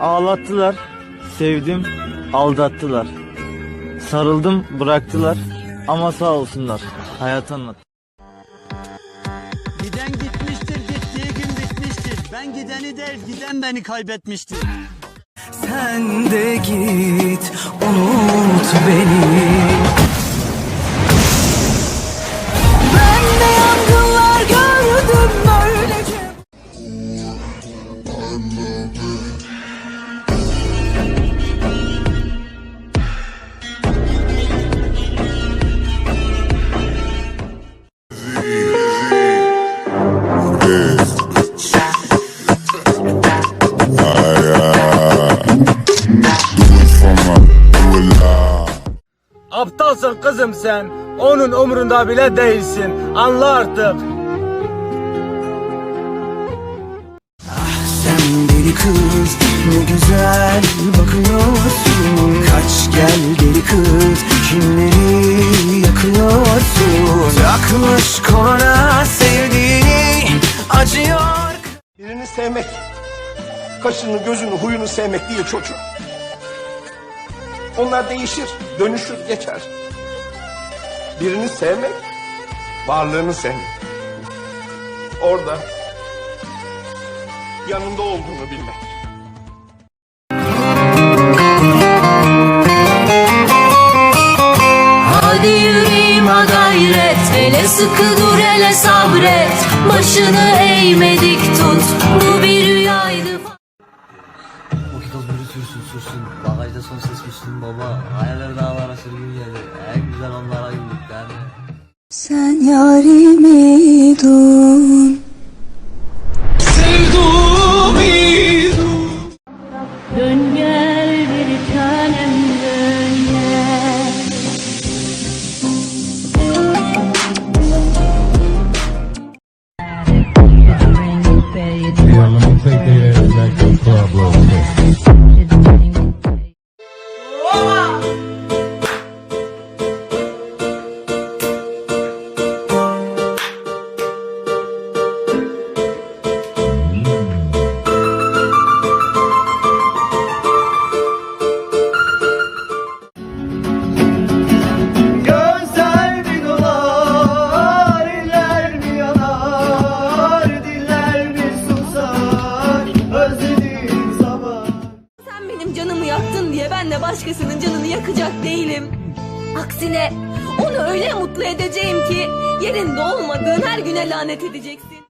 Ağlattılar, sevdim, aldattılar. Sarıldım, bıraktılar ama sağ olsunlar. Hayatı anlat. Giden gitmiştir, gittiği gün bitmiştir. Ben gideni değil, giden beni kaybetmiştir. Sen de git unut beni kızım sen. Onun umrunda bile değilsin. Anla artık. Sen deli kız ne güzel bakıyorsun Kaç gel deli kız kimleri yakıyorsun Takmış koluna sevdiğini acıyor Birini sevmek, kaşını, gözünü, huyunu sevmek değil çocuğum. Onlar değişir, dönüşür, geçer. Birini sevmek, varlığını sevmek. Orada, yanında olduğunu bilmek. Hadi yüreğim ha gayret Hele sıkı dur hele sabret Başını eğmedik tut Bu bir sürsün Bagajda son ses Müslüm baba. Hayaller dağlara sürgün geldi En güzel onlara güldük değil mi? Sen yarimi dun başkasının canını yakacak değilim. Aksine onu öyle mutlu edeceğim ki yerinde olmadığın her güne lanet edeceksin.